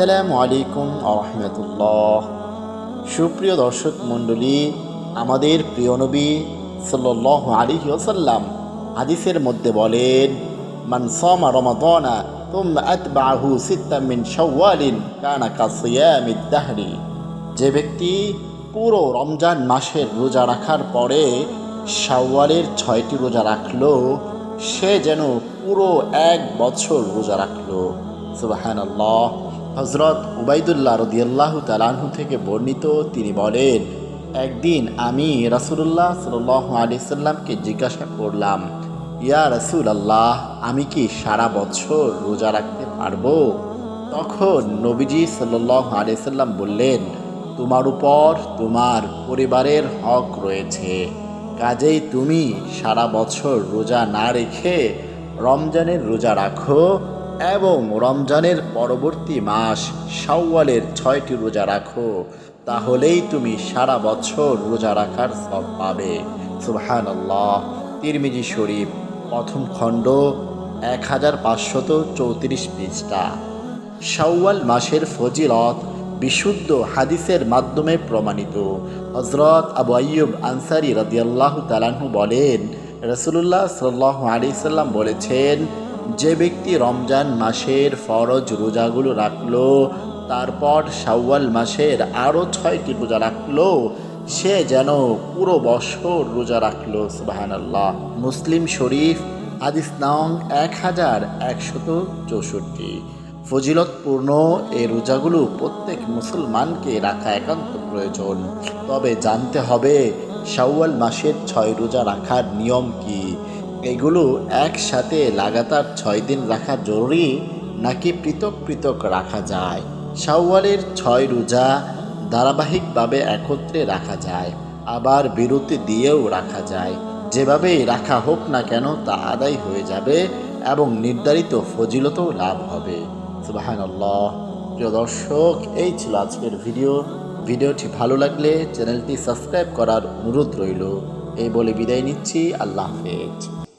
আসসালামু আলাইকুম আহমতুল্লাহ সুপ্রিয় দর্শক মণ্ডলী, আমাদের প্রিয় নবী সাল্লাহ আলী ওসাল্লাম হাদিসের মধ্যে বলেন, মান সামা রমাদানা তুম আতবাহু সিত্তা মিন শাওয়ালিন কানা কাসিয়ামিদ দাহরি যে ব্যক্তি পুরো রমজান মাসের রোজা রাখার পরে শাওয়ালের ছয়টি রোজা রাখল, সে যেন পুরো এক বছর রোজা রাখল। আল্লাহ হজরত উবাইদুল্লাহ রদিয়াল্লাহ তালাহু থেকে বর্ণিত তিনি বলেন, একদিন আমি রাসুল্লাহ সাল আলি সাল্লামকে জিজ্ঞাসা করলাম, ইয়া রসুল আল্লাহ আমি কি সারা বছর রোজা রাখতে পারব? তখন নবীজি সাল্লাহ আলি সাল্লাম বললেন, তোমার উপর তোমার পরিবারের হক রয়েছে। কাজেই তুমি সারা বছর রোজা না রেখে রমজানের রোজা রাখো এবং রমজানের পরবর্তী মাস শাওয়ালের ছয়টি রোজা রাখো, তাহলেই তুমি সারা বছর রোজা রাখার সব পাবে। সুবহান আল্লাহ তিরমিজি শরীফ, প্রথম খণ্ড এক হাজার পাঁচশত চৌত্রিশ পৃষ্ঠা। শাওয়াল মাসের ফজিলত বিশুদ্ধ হাদিসের মাধ্যমে প্রমাণিত। হজরত আবু আyyub আনসারি রদিয়াল্লাহ তালাহু বলেন রসুল্লাহ সাল্লাহ আলি সাল্লাম বলেছেন যে ব্যক্তি রমজান মাসের ফরজ রোজাগুলো রাখল, তারপর শাওয়াল মাসের আরও ছয়টি রোজা রাখল, সে যেন পুরো বছর রোজা রাখল সুবাহান আল্লাহ মুসলিম শরীফ, হাদিস নং এক হাজার একশত চৌষট্টি। ফজিলতপূর্ণ এই রোজাগুলো প্রত্যেক মুসলমানকে রাখা একান্ত প্রয়োজন। তবে জানতে হবে, শাওয়াল মাসের ছয় রোজা রাখার নিয়ম কি? এগুলো একসাথে লাগাতার ছয় দিন রাখা জরুরি নাকি পৃথক পৃথক রাখা যায়? শাওয়ালের ছয় রোজা ধারাবাহিকভাবে একত্রে রাখা যায়, আবার বিরতি দিয়েও রাখা যায়। যেভাবেই রাখা হোক না কেন তা আদায় হয়ে যাবে এবং নির্ধারিত ফজিলতও লাভ হবে। আল্লাহ প্রিয় দর্শক, এই ছিল আজকের ভিডিও। ভিডিওটি ভালো লাগলে চ্যানেলটি সাবস্ক্রাইব করার অনুরোধ রইল। এই বলে বিদায় নিচ্ছি। আল্লাহ হাফেজ।